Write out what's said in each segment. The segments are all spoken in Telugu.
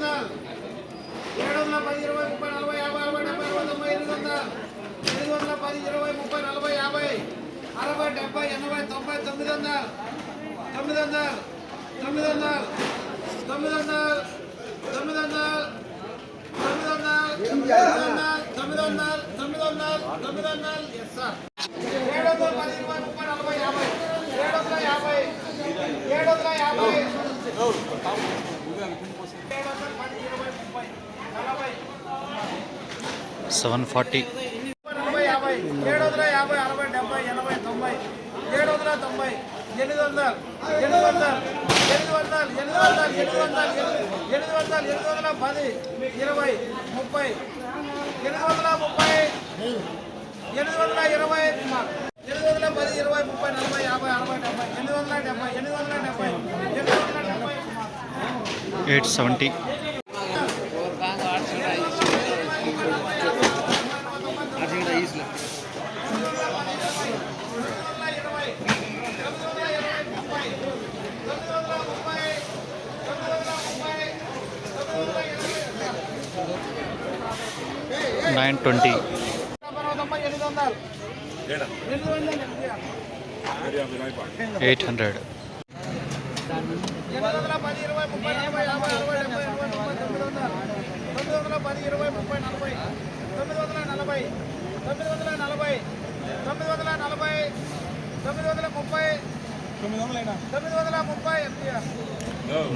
వందల ఏడు వందల పది ఇరవై ముప్పై నలభై యాభై అరవై డెబ్బై అరవై తొంభై ఎనిమిది వందలు ఎనిమిది వందల పది ఇరవై ముప్పై నలభై యాభై అరవై డెబ్బై ఎనభై తొంభై తొమ్మిది వందలు తొమ్మిది వందలు తొమ్మిది వందలు తొమ్మిది వందలు తొమ్మిది వందలు తొమ్మిది వందలు తొమ్మిది వందలు తొమ్మిది వందలు తొమ్మిది వందలు ఎస్ సార్ ఏడు వందల పది ఇరవై ముప్పై నలభై యాభై ఏడు వందల యాభై ఏడు వందల యాభై ఏడు వందల పది ఇరవై ముప్పై నలభై సెవెన్ ఫార్టీ. నలభై యాభై ఏడు వందల యాభై అరవై డెబ్బై ఎనభై తొంభై ఏడు వందల తొంభై ఎనిమిది వందలు ఎనిమిది వందలు ఎనిమిది వందలు ఎనిమిది వందలు ఎనిమిది వందలు ఎనిమిది వందలు ఎనిమిది వందల పది ఇరవై ముప్పై ఎనిమిది వందల ముప్పై ఎనిమిది వందల ఇరవై ఎనిమిది వందల పది ఇరవై ముప్పై నలభై యాభై అరవై డెబ్బై ఎనిమిది వందల డెబ్బై ఎనిమిది వందల డెబ్బై ఎనిమిది వందల డెబ్బై eight seventy. Nine twenty. Eight hundred.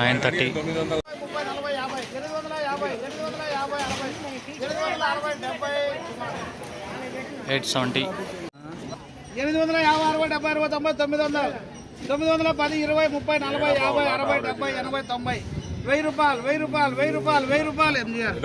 Nine thirty. ముప్పై నలభై యాభై ఎనిమిది వందల యాభై ఎయిట్ సెవెంటీ. ఎనిమిది వందల యాభై అరవై డెబ్బై అరవై తొంభై తొమ్మిది వందలు. తొమ్మిది వందల పది ఇరవై ముప్పై నలభై యాభై అరవై డెబ్బై ఎనభై తొంభై. వెయ్యి రూపాయలు వెయ్యి రూపాయలు వెయ్యి రూపాయలు వెయ్యి రూపాయలు ఎంజీఆర్.